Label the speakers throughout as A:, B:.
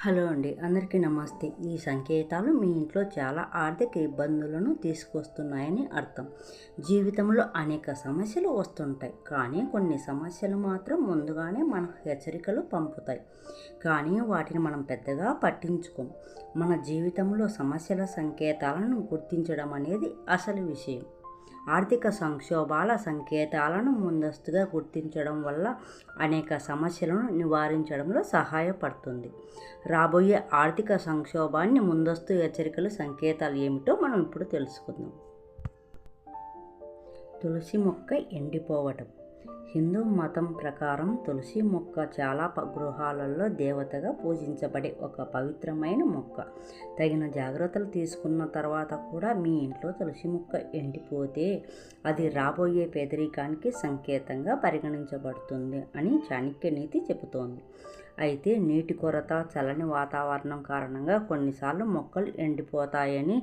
A: Hello అండి అందరికీ నమస్తే. ఈ సంకేతాలు మీ ఇంట్లో చాలా ఆర్థిక ఇబ్బందులను తీసుకొస్తున్నాయని అర్థం. జీవితంలో అనేక సమస్యలు వస్తుంటాయి. కానీ కొన్ని సమస్యలు మాత్రం ముందుగానే మనకు హెచ్చరికలు పంపుతాయి. కానీ వాటిని మనం పెద్దగా పట్టించుకోం మన జీవితంలో సమస్యల సంకేతాలను గుర్తించడం అనేది అసలు విషయం. ఆర్థిక సంక్షోభాల సంకేతాలను ముందస్తుగా గుర్తించడం వల్ల అనేక సమస్యలను నివారించడంలో సహాయపడుతుంది. రాబోయే ఆర్థిక సంక్షోభాన్ని ముందస్తు హెచ్చరికలు సంకేతాలు ఏమిటో మనం ఇప్పుడు తెలుసుకుందాం. తులసి మొక్క ఎండిపోవటం. హిందూ మతం ప్రకారం తులసి మొక్క చాలా గృహాలలో దేవతగా పూజించబడే ఒక పవిత్రమైన మొక్క. తగిన జాగ్రత్తలు తీసుకున్న తర్వాత కూడా మీ ఇంట్లో తులసి మొక్క ఎండిపోతే అది రాబోయే పేదరికానికి సంకేతంగా పరిగణించబడుతుంది అని చాణక్య నీతి చెబుతోంది. అయితే నీటి కొరత చల్లని వాతావరణం కారణంగా కొన్నిసార్లు మొక్కలు ఎండిపోతాయని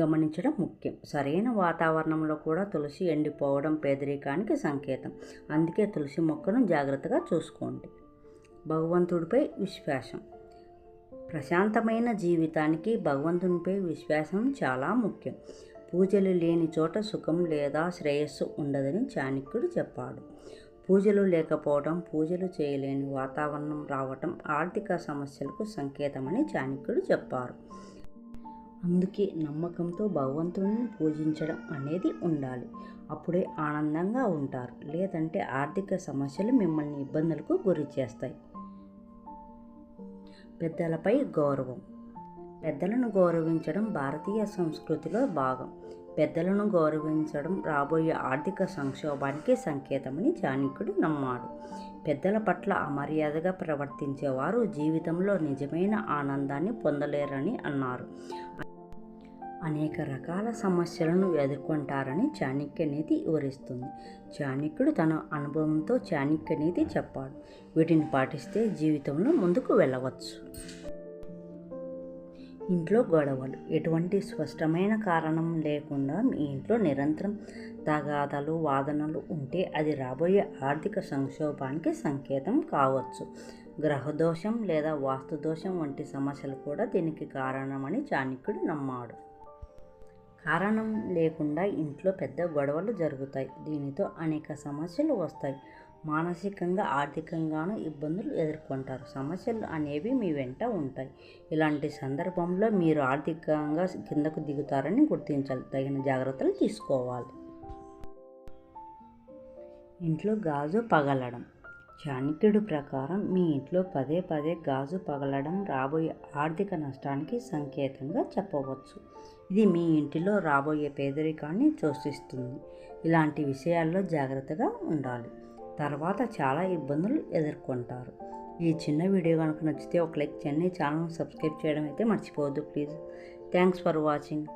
A: గమనించడం ముఖ్యం. సరైన వాతావరణంలో కూడా తులసి ఎండిపోవడం పేదరికానికి సంకేతం. అందుకే తులసి మొక్కను జాగ్రత్తగా చూసుకోండి. భగవంతుడిపై విశ్వాసం. ప్రశాంతమైన జీవితానికి భగవంతునిపై విశ్వాసం చాలా ముఖ్యం. పూజలు లేని చోట సుఖం లేదా శ్రేయస్సు ఉండదని చాణక్యుడు చెప్పాడు. పూజలు లేకపోవడం పూజలు చేయలేని వాతావరణం రావటం ఆర్థిక సమస్యలకు సంకేతమని చాణక్యుడు చెప్పారు. అందుకే నమ్మకంతో భగవంతుడిని పూజించడం అనేది ఉండాలి. అప్పుడే ఆనందంగా ఉంటారు. లేదంటే ఆర్థిక సమస్యలు మిమ్మల్ని ఇబ్బందులకు గురి చేస్తాయి. పెద్దలపై గౌరవం. పెద్దలను గౌరవించడం భారతీయ సంస్కృతిలో భాగం. పెద్దలను గౌరవించడం రాబోయే ఆర్థిక సంక్షోభానికి సంకేతమని చాణక్యుడు నమ్మాడు. పెద్దల పట్ల అమర్యాదగా ప్రవర్తించేవారు జీవితంలో నిజమైన ఆనందాన్ని పొందలేరని అన్నారు. అనేక రకాల సమస్యలను ఎదుర్కొంటారని చాణక్య నీతి వివరిస్తుంది. చాణక్యుడు తన అనుభవంతో చాణక్య నీతి చెప్పాడు. వీటిని పాటిస్తే జీవితంలో ముందుకు వెళ్ళవచ్చు. ఇంట్లో గొడవలు. ఎటువంటి స్పష్టమైన కారణం లేకుండా మీ ఇంట్లో నిరంతరం తగాదాలు వాదనలు ఉంటే అది రాబోయే ఆర్థిక సంక్షోభానికి సంకేతం కావచ్చు. గ్రహదోషం లేదా వాస్తుదోషం వంటి సమస్యలు కూడా దీనికి కారణమని చాణక్యుడు నమ్మాడు. కారణం లేకుండా ఇంట్లో పెద్ద గొడవలు జరుగుతాయి. దీనితో అనేక సమస్యలు వస్తాయి. మానసికంగా ఆర్థికంగాను ఇబ్బందులు ఎదుర్కొంటారు. సమస్యలు అనేవి మీ వెంట ఉంటాయి. ఇలాంటి సందర్భంలో మీరు ఆర్థికంగా కిందకు దిగుతారని గుర్తించాలి. తగిన జాగ్రత్తలు తీసుకోవాలి. ఇంట్లో గాజు పగలడం. చాణక్యుడు ప్రకారం మీ ఇంట్లో పదే పదే గాజు పగలడం రాబోయే ఆర్థిక నష్టానికి సంకేతంగా చెప్పవచ్చు. ఇది మీ ఇంటిలో రాబోయే పేదరికాన్ని సూచిస్తుంది ఇలాంటి విషయాల్లో జాగ్రత్తగా ఉండాలి. తర్వాత చాలా ఇబ్బందులు ఎదుర్కొంటారు. ఈ చిన్న వీడియో కనుక నచ్చితే ఒక లైక్ చేయండి. ఛానల్ సబ్స్క్రైబ్ చేయడం అయితే మర్చిపోవద్దు ప్లీజ్. Thanks for watching.